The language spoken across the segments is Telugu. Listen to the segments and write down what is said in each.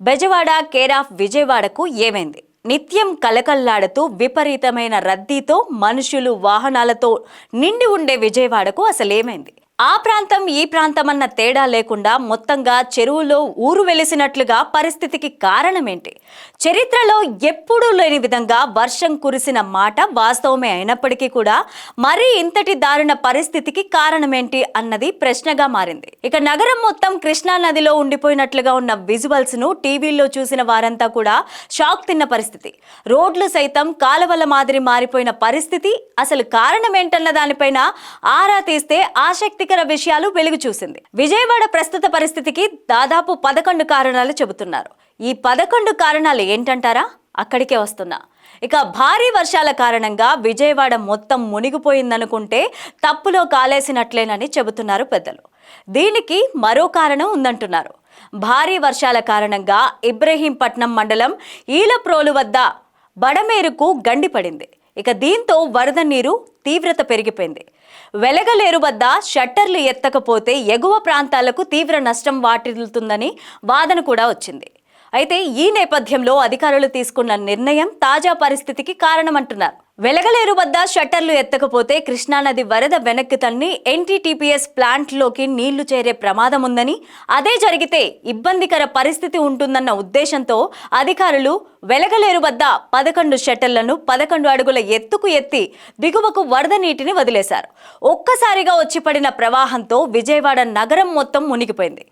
బెజవాడ కేర్ ఆఫ్ విజయవాడకు ఏమైంది? నిత్యం కలకల్లాడుతూ విపరీతమైన రద్దీతో మనుషులు వాహనాలతో నిండి ఉండే విజయవాడకు అసలేమైంది? ఆ ప్రాంతం ఈ ప్రాంతం అన్న తేడా లేకుండా మొత్తంగా చెరువులో ఊరు వెలిసినట్లుగా పరిస్థితికి కారణమేంటి? చరిత్రలో ఎప్పుడూ లేని విధంగా వర్షం కురిసిన మాట వాస్తవమే అయినప్పటికీ కూడా మరీ ఇంతటి దారుణ పరిస్థితికి కారణమేంటి అన్నది ప్రశ్నగా మారింది. ఇక నగరం మొత్తం కృష్ణా నదిలో ఉండిపోయినట్లుగా ఉన్న విజువల్స్ను టీవీల్లో చూసిన వారంతా కూడా షాక్ తిన్న పరిస్థితి. రోడ్లు సైతం కాలవల మాదిరి మారిపోయిన పరిస్థితి. అసలు కారణమేంటన్న దానిపైన ఆరా తీస్తే ఆసక్తికర విషయాలు వెలుగు చూసింది. విజయవాడ ప్రస్తుత పరిస్థితికి దాదాపు పదకొండు కారణాలు చెబుతున్నారు. ఈ పదకొండు కారణాలు ఏంటంటారా? అక్కడికే వస్తున్నా. ఇక భారీ వర్షాల కారణంగా విజయవాడ మొత్తం మునిగిపోయిందనుకుంటే తప్పులో కాలేసినట్లేనని చెబుతున్నారు పెద్దలు. దీనికి మరో కారణం ఉందంటున్నారు. భారీ వర్షాల కారణంగా ఇబ్రహీంపట్నం మండలం ఈలప్రోలు వద్ద బడమేరుకు గండిపడింది. ఇక దీంతో వరద నీరు తీవ్రత పెరిగిపోయింది. వెలగలేరు వద్ద షట్టర్లు ఎత్తకపోతే ఎగువ ప్రాంతాలకు తీవ్ర నష్టం వాటిల్లుతుందని వాదన కూడా వచ్చింది. అయితే ఈ నేపథ్యంలో అధికారులు తీసుకున్న నిర్ణయం తాజా పరిస్థితికి కారణమంటున్నారు. వెలగలేరు వద్ద షట్టర్లు ఎత్తకపోతే కృష్ణానది వరద వెనక్కి తన్ని ఎన్టీటీపీఎస్ ప్లాంట్లోకి నీళ్ళు చేరే ప్రమాదం ఉందని అదే జరిగితే ఇబ్బందికర పరిస్థితి ఉంటుందన్న ఉద్దేశంతో అధికారులు వెలగలేరు వద్ద పదకొండు షట్టర్లను పదకొండు అడుగుల ఎత్తుకు ఎత్తి దిగువకు వరద నీటిని వదిలేశారు. ఒక్కసారిగా వచ్చి పడిన ప్రవాహంతో విజయవాడ నగరం మొత్తం మునిగిపోయింది.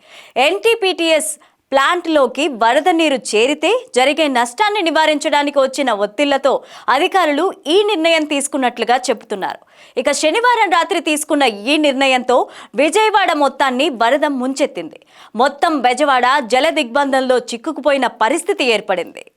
ఎన్టీపీటీఎస్ ప్లాంట్లోకి వరద నీరు చేరితే జరిగే నష్టాన్ని నివారించడానికి వచ్చిన ఒత్తిళ్ళతో అధికారులు ఈ నిర్ణయం తీసుకున్నట్లుగా చెబుతున్నారు. ఇక శనివారం రాత్రి తీసుకున్న ఈ నిర్ణయంతో విజయవాడ మొత్తాన్ని వరద ముంచెత్తింది. మొత్తం బెజవాడ జల దిగ్బంధంలో చిక్కుకుపోయిన పరిస్థితి ఏర్పడింది.